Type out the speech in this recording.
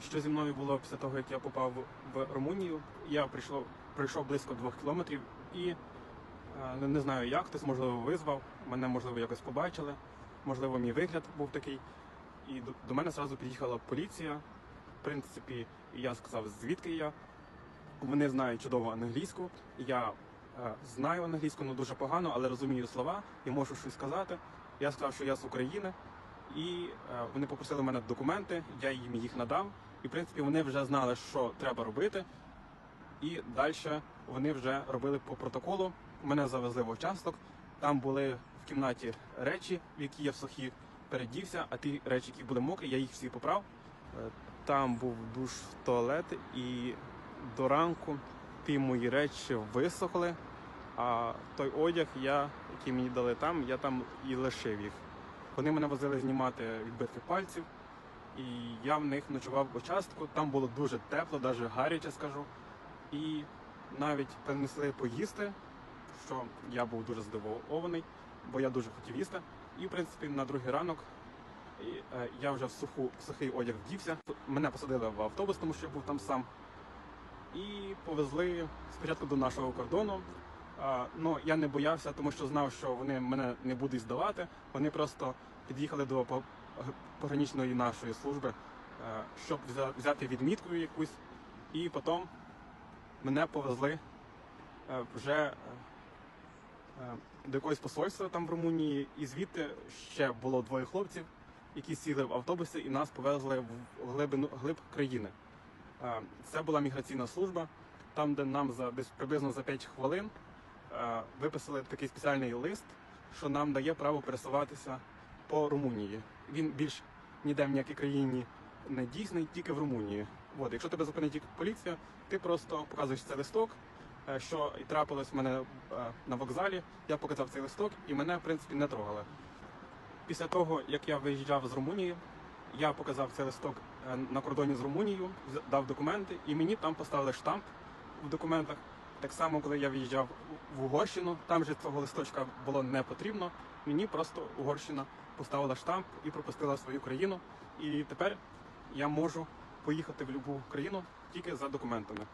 Що зі мною було після того, як я попав в Румунію? Я прийшов, пройшов близько двох кілометрів і е, не, знаю як, хтось можливо визвав, мене можливо якось побачили, можливо, мій вигляд був такий. І до, до мене зразу під'їхала поліція. В принципі, я сказав, звідки я. Вони знають чудово англійську. Я е, знаю англійську, ну дуже погано, але розумію слова і можу щось сказати. Я сказав, що я з України, і е, вони попросили мене документи, я їм їх надав. І в принципі вони вже знали, що треба робити. І далі вони вже робили по протоколу. Мене завезли в участок. Там були в кімнаті речі, в які я в сухі передівся, а ті речі, які були мокрі, я їх всі поправ. Е, Там був душ, туалет, і до ранку ті мої речі висохли. А той одяг, я, який мені дали там, я там і лишив їх. Вони мене возили знімати відбитки пальців, і я в них ночував в участку. Там було дуже тепло, навіть гаряче скажу. І навіть принесли поїсти, що я був дуже здивований, бо я дуже хотів їсти. І в принципі на другий ранок е, я вже в суху, в сухий одяг вдівся. Мене посадили в автобус, тому що я був там сам. І повезли спочатку до нашого кордону. Ну, я не боявся, тому що знав, що вони мене не будуть здавати. Вони просто під'їхали до по- пограничної нашої служби, е, щоб взяти відмітку якусь, і потім мене повезли е, вже е, до якогось посольства там в Румунії, і звідти ще було двоє хлопців, які сіли в автобуси і нас повезли в глибину глиб країни. Це була міграційна служба, там, де нам за десь приблизно за 5 хвилин виписали такий спеціальний лист, що нам дає право пересуватися по Румунії. Він більш ніде в ніякій країні не дійсний, тільки в Румунії. От, якщо тебе зупинить поліція, ти просто показуєш цей листок, е, що і трапилось в мене е, на вокзалі. Я показав цей листок і мене, в принципі, не трогали. Після того, як я виїжджав з Румунії, я показав цей листок е, на кордоні з Румунією, дав документи, і мені там поставили штамп в документах. Так само, коли я в'їжджав в Угорщину, там же цього листочка було не потрібно. Мені просто Угорщина поставила штамп і пропустила свою країну. І тепер я можу поїхати в будь-яку країну тільки за документами.